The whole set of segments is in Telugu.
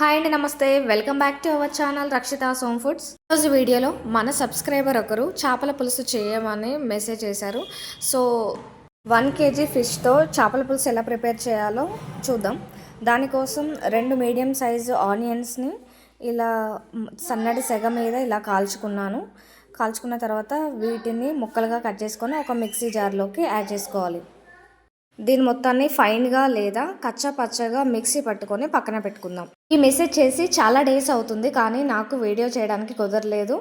హాయ్ అండి నమస్తే. Welcome back to our channel Rakshita Som foods. ఈరోజు వీడియోలో మన సబ్స్క్రైబర్ ఒకరు చేపల పులుసు చేయమని మెసేజ్ చేశారు. సో వన్ కేజీ ఫిష్తో చేపల పులుసు ఎలా ప్రిపేర్ చేయాలో చూద్దాం. దానికోసం రెండు మీడియం సైజు ఆనియన్స్ని ఇలా సన్నటి సెగ మీద ఇలా కాల్చుకున్నాను. కాల్చుకున్న తర్వాత వీటిని ముక్కలుగా కట్ చేసుకొని ఒక మిక్సీ జార్లోకి యాడ్ చేసుకోవాలి. దీని మొత్తాన్ని ఫైన్గా లేదా కచ్చా పచ్చగా మిక్సీ పట్టుకొని పక్కన పెట్టుకుందాం. ఈ మెసేజ్ చేసి చాలా డేస్ అవుతుంది కానీ నాకు వీడియో చేయడానికి కుదరలేదు.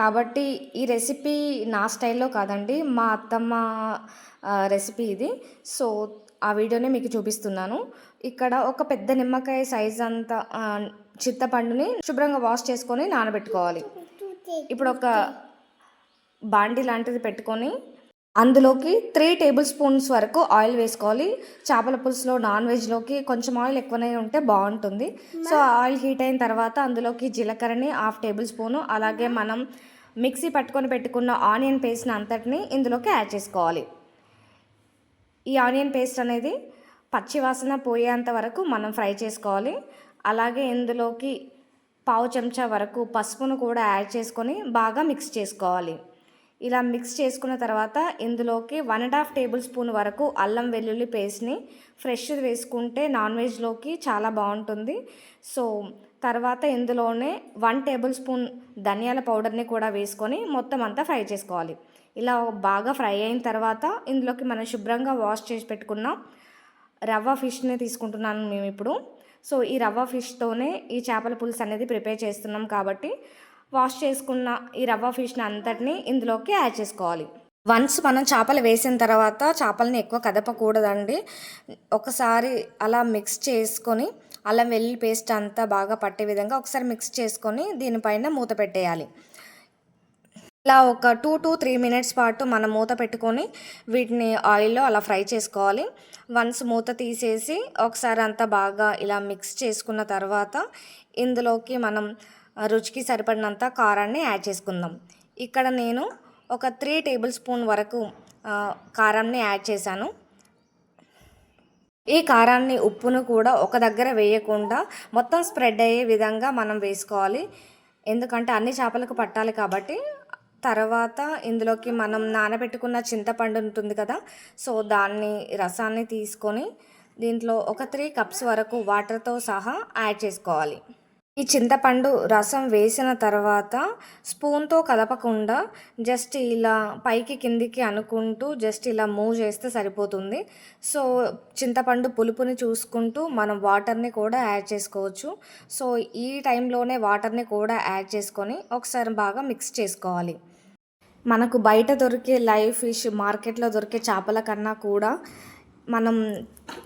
కాబట్టి ఈ రెసిపీ నా స్టైల్లో కాదండి మా అత్తమ్మ రెసిపీ ఇది. సో ఆ వీడియోని మీకు చూపిస్తున్నాను. ఇక్కడ ఒక పెద్ద నిమ్మకాయ సైజ్ అంత చింతపండుని శుభ్రంగా వాష్ చేసుకొని నానబెట్టుకోవాలి. ఇప్పుడు ఒక బాండి లాంటిది పెట్టుకొని అందులోకి త్రీ టేబుల్ స్పూన్స్ వరకు ఆయిల్ వేసుకోవాలి. చేపల పులుసులో నాన్ వెజ్లోకి కొంచెం ఆయిల్ ఎక్కువనే ఉంటే బాగుంటుంది. సో ఆయిల్ హీట్ అయిన తర్వాత అందులోకి జీలకర్రని హాఫ్ టేబుల్ స్పూను అలాగే మనం మిక్సీ పట్టుకొని పెట్టుకున్న ఆనియన్ పేస్ట్ని అంతటిని ఇందులోకి యాడ్ చేసుకోవాలి. ఈ ఆనియన్ పేస్ట్ అనేది పచ్చి వాసన పోయేంత వరకు మనం ఫ్రై చేసుకోవాలి. అలాగే ఇందులోకి పావు చెంచా వరకు పసుపును కూడా యాడ్ చేసుకొని బాగా మిక్స్ చేసుకోవాలి. ఇలా మిక్స్ చేసుకున్న తర్వాత ఇందులోకి one and half tablespoon వరకు అల్లం వెల్లుల్లి పేస్ట్ని ఫ్రెష్ వేసుకుంటే నాన్ వెజ్లోకి చాలా బాగుంటుంది. సో తర్వాత ఇందులోనే వన్ టేబుల్ స్పూన్ ధనియాల పౌడర్ని కూడా వేసుకొని మొత్తం అంతా ఫ్రై చేసుకోవాలి. ఇలా బాగా ఫ్రై అయిన తర్వాత ఇందులోకి మనం శుభ్రంగా వాష్ చేసి పెట్టుకున్న రవ్వ ఫిష్ని తీసుకుంటున్నాను మేము ఇప్పుడు. సో ఈ రవ్వ ఫిష్తోనే ఈ చేపల పులుసు అనేది ప్రిపేర్ చేస్తున్నాం కాబట్టి వాష్ చేసుకున్న ఈ రవ్వ ఫిష్ని అంతటిని ఇందులోకి యాడ్ చేసుకోవాలి. వన్స్ మనం చేపలు వేసిన తర్వాత చేపలని ఎక్కువ కదపకూడదండి. ఒకసారి అలా మిక్స్ చేసుకొని అల్లం వెల్లుల్లి పేస్ట్ అంతా బాగా పట్టే విధంగా ఒకసారి మిక్స్ చేసుకొని దీనిపైన మూత పెట్టేయాలి. ఇలా ఒక టూ టు త్రీ మినిట్స్ పాటు మనం మూత పెట్టుకొని వీటిని ఆయిల్లో అలా ఫ్రై చేసుకోవాలి. వన్స్ మూత తీసేసి ఒకసారి అంతా బాగా ఇలా మిక్స్ చేసుకున్న తర్వాత ఇందులోకి మనం రుచికి సరిపడినంత కారాన్ని యాడ్ చేసుకుందాం. ఇక్కడ నేను ఒక త్రీ టేబుల్ స్పూన్ వరకు కారంని కారాన్ని యాడ్ చేశాను. ఈ కారాన్ని ఉప్పును కూడా ఒక దగ్గర వేయకుండా మొత్తం స్ప్రెడ్ అయ్యే విధంగా మనం వేసుకోవాలి. ఎందుకంటే అన్ని చేపలకు పట్టాలి కాబట్టి తర్వాత ఇందులోకి మనం నానబెట్టుకున్న చింతపండు ఉంటుంది కదా సో దాన్ని రసాన్ని తీసుకొని దీంట్లో ఒక త్రీ కప్స్ వరకు వాటర్తో సహా యాడ్ చేసుకోవాలి. ఈ చింతపండు రసం వేసిన తర్వాత స్పూన్తో కలపకుండా జస్ట్ ఇలా పైకి కిందికి అనుకుంటూ జస్ట్ ఇలా మూవ్ చేస్తే సరిపోతుంది. సో చింతపండు పులుపుని చూసుకుంటూ మనం వాటర్ని కూడా యాడ్ చేసుకోవచ్చు. సో ఈ టైంలోనే వాటర్ని కూడా యాడ్ చేసుకొని ఒకసారి బాగా మిక్స్ చేసుకోవాలి. మనకు బయట దొరికే లైవ్ ఫిష్ మార్కెట్లో దొరికే చేపల కన్నా కూడా మనం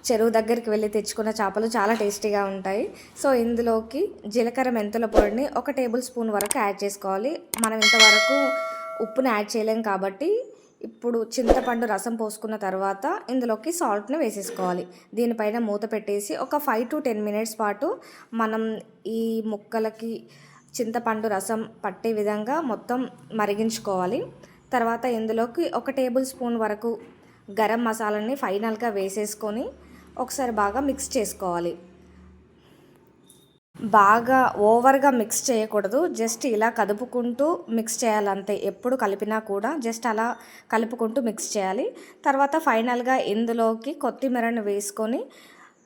చెరువు దగ్గరికి వెళ్ళి తెచ్చుకున్న చేపలు చాలా టేస్టీగా ఉంటాయి. సో ఇందులోకి జీలకర్ర మెంతుల పొడిని ఒక టేబుల్ స్పూన్ వరకు యాడ్ చేసుకోవాలి. మనం ఇంతవరకు ఉప్పుని యాడ్ చేయలేం కాబట్టి ఇప్పుడు చింతపండు రసం పోసుకున్న తర్వాత ఇందులోకి సాల్ట్ని వేసేసుకోవాలి. దీనిపైన మూత పెట్టేసి ఒక ఫైవ్ టు టెన్ మినిట్స్ పాటు మనం ఈ ముక్కలకి చింతపండు రసం పట్టే విధంగా మొత్తం మరిగించుకోవాలి. తర్వాత ఇందులోకి ఒక టేబుల్ స్పూన్ వరకు గరం మసాలాని ఫైనల్గా వేసేసుకొని ఒకసారి బాగా మిక్స్ చేసుకోవాలి. బాగా ఓవర్గా మిక్స్ చేయకూడదు. జస్ట్ ఇలా కదుపుకుంటూ మిక్స్ చేయాలంతే. ఎప్పుడు కలిపినా కూడా జస్ట్ అలా కలుపుకుంటూ మిక్స్ చేయాలి. తర్వాత ఫైనల్గా ఇందులోకి కొత్తిమీరను వేసుకొని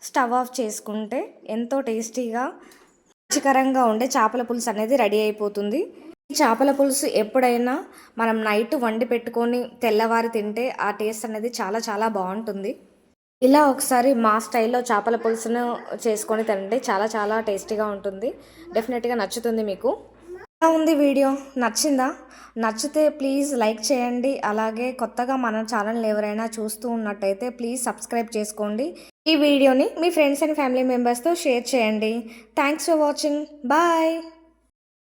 స్టవ్ ఆఫ్ చేసుకుంటే ఎంతో టేస్టీగా రుచికరంగా ఉండే చేపల పులుసు అనేది రెడీ అయిపోతుంది. చేపల పులుసు ఎప్పుడైనా మనం నైట్ వండి పెట్టుకొని తెల్లవారి తింటే ఆ టేస్ట్ అనేది చాలా చాలా బాగుంటుంది. ఇలా ఒకసారి మా స్టైల్లో చేపల పులుసును చేసుకొని తినండి. చాలా చాలా టేస్టీగా ఉంటుంది. డెఫినెట్గా నచ్చుతుంది మీకు. ఎలా ఉంది వీడియో? నచ్చిందా? నచ్చితే ప్లీజ్ లైక్ చేయండి. అలాగే కొత్తగా మన ఛానల్ ఎవరైనా చూస్తూ ఉన్నట్టయితే ప్లీజ్ సబ్స్క్రైబ్ చేసుకోండి. ఈ వీడియోని మీ ఫ్రెండ్స్ అండ్ ఫ్యామిలీ మెంబర్స్తో షేర్ చేయండి. Thanks for watching. బాయ్.